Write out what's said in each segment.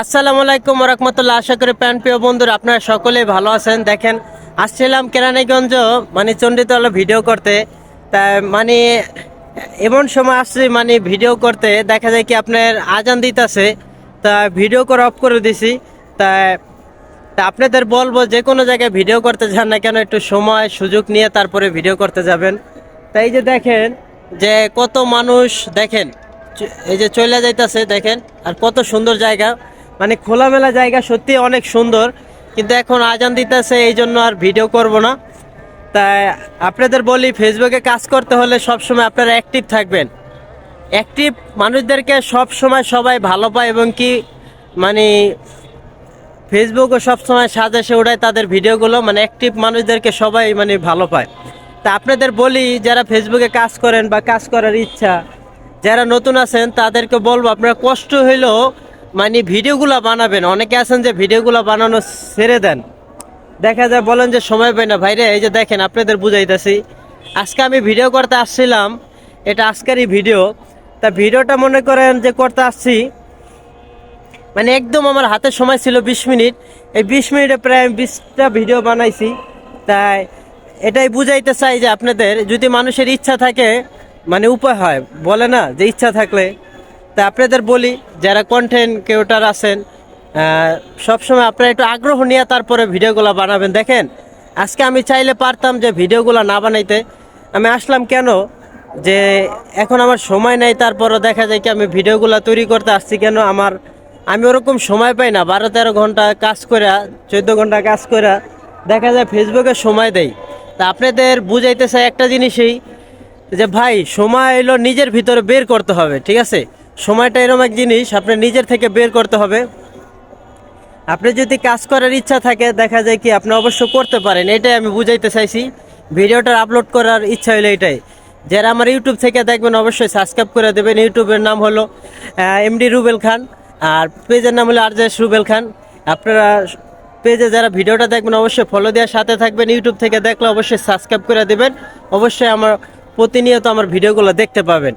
আসসালামু আলাইকুম রহমতুল্লাহ। আশা করি প্যান প্রিয় বন্ধুরা, আপনারা সকলেই ভালো আছেন। দেখেন, আসছিলাম কেরানীগঞ্জ মানে চণ্ডীতলা ভিডিও করতে। তা মানে এমন সময় আসছি মানে ভিডিও করতে। দেখা যায় কি আপনার আজান দিতেছে। তা, ভিডিও করে অফ করে দিছি। তা তা আপনাদের বলব, যে কোনো জায়গায় ভিডিও করতে যান না কেন, একটু সময়, সুযোগ নিয়ে তারপরে ভিডিও করতে যাবেন। তাই যে দেখেন, যে কত মানুষ, দেখেন এই যে চলে যাইতাছে, দেখেন, আর কত সুন্দর জায়গা। মানে খোলামেলা জায়গা সত্যি অনেক সুন্দর। কিন্তু এখন আজান দিতেছে, এই জন্য আর ভিডিও করব না। তাই আপনাদের বলি ফেসবুকে কাজ করতে হলে সবসময় আপনারা অ্যাক্টিভ থাকবেন। অ্যাক্টিভ মানুষদেরকে সব সময় সবাই ভালো পায় এবং কি মানে ফেসবুকও সবসময় সাজেশে ওঠায় তাদের ভিডিওগুলো মানে অ্যাক্টিভ মানুষদেরকে সবাই মানে ভালো পায়। তা আপনাদের বলি, যারা ফেসবুকে কাজ করেন বা কাজ করার ইচ্ছা, যারা নতুন আছেন, তাদেরকে বলব, আপনারা কষ্ট হইলেও মানে ভিডিওগুলো বানাবেন। অনেকে আছেন যে ভিডিওগুলো বানানো ছেড়ে দেন। দেখা যায় বলেন যে সময় পাই না। ভাইরে, এই যে দেখেন, আপনাদের বুঝাইতেছি। আজকে আমি ভিডিও করতে আসছিলাম। এটা আজকেরই ভিডিও। তা ভিডিওটা মনে করেন যে করতে আসছি। মানে একদম আমার হাতে সময় ছিল বিশ মিনিট। এই বিশ মিনিটে প্রায় আমি বিশটা ভিডিও বানাইছি। তাই এটাই বুঝাইতে চাই যে আপনাদের যদি মানুষের ইচ্ছা থাকে মানে উপায় হয়, বলে না যে ইচ্ছা থাকলে। তা আপনাদের বলি, যারা কন্টেন্ট কেউটার আছেন সব সময় আপনারা একটু আগ্রহ নিয়ে তারপরে ভিডিওগুলো বানাবেন। দেখেন, আজকে আমি চাইলে পারতাম যে ভিডিওগুলো না বানাইতে। আমি আসলাম কেন? যে এখন আমার সময় নেই, তারপরও দেখা যায় কি আমি ভিডিওগুলো তৈরি করতে আসছি কেন? আমার, আমি ওরকম সময় পাই না বারো তেরো ঘণ্টা কাজ করে চোদ্দ ঘণ্টা কাজ করে দেখা যায় ফেসবুকে সময় দেই। তা আপনাদের বুঝাইতে চাই একটা জিনিসই, যে ভাই, সময় এলো নিজের ভিতরে বের করতে হবে, ঠিক আছে? সময়টা এরকম এক জিনিস, আপনার নিজের থেকে বের করতে হবে। আপনি যদি কাজ করার ইচ্ছা থাকে, দেখা যায় কি আপনি অবশ্য করতে পারেন, এটাই আমি বুঝাইতে চাইছি। ভিডিওটা আপলোড করার ইচ্ছা হলো এটাই। যারা আমার ইউটিউব থেকে দেখবেন, অবশ্যই সাবস্ক্রাইব করে দেবেন। ইউটিউবের নাম হলো এমডি রুবেল খান। আর পেজের নাম হলো আরজেস রুবেল খান। আপনারা পেজে যারা ভিডিওটা দেখবেন, অবশ্যই ফলো দেওয়ার সাথে থাকবেন। ইউটিউব থেকে দেখলে অবশ্যই সাবস্ক্রাইব করে দেবেন। অবশ্যই আমার প্রতিনিয়ত আমার ভিডিওগুলো দেখতে পাবেন।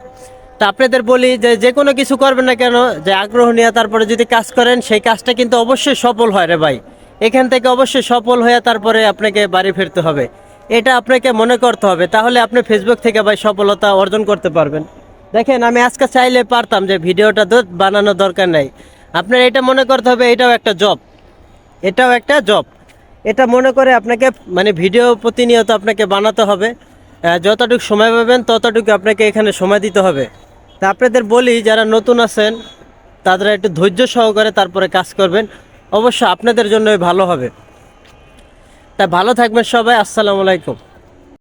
তা আপনাদের বলি যে যে কোনো কিছু করবেন না কেন, যে আগ্রহ নিয়ে তারপরে যদি কাজ করেন, সেই কাজটা কিন্তু অবশ্যই সফল হয় রে ভাই। এখান থেকে অবশ্যই সফল হয়ে তারপরে আপনাকে বাড়ি ফিরতে হবে। এটা আপনাকে মনে করতে হবে। তাহলে আপনি ফেসবুক থেকে ভাই সফলতা অর্জন করতে পারবেন। দেখেন, আমি আজকে চাইলে পারতাম যে ভিডিওটা তো বানানোর দরকার নেই। আপনার এটা মনে করতে হবে, এটাও একটা জব এটাও একটা জব এটা মনে করে আপনাকে মানে ভিডিও প্রতিনিয়ত আপনাকে বানাতে হবে। যতটুকু সময় পাবেন, ততটুকু আপনাকে এখানে সময় দিতে হবে। তা আপনাদের বলি, যারা নতুন আছেন, তাদের একটু ধৈর্য সহকারে তারপরে কাজ করবেন। অবশ্য আপনাদের জন্যই ভালো হবে। তা ভালো থাকবেন সবাই, আসসালামু আলাইকুম।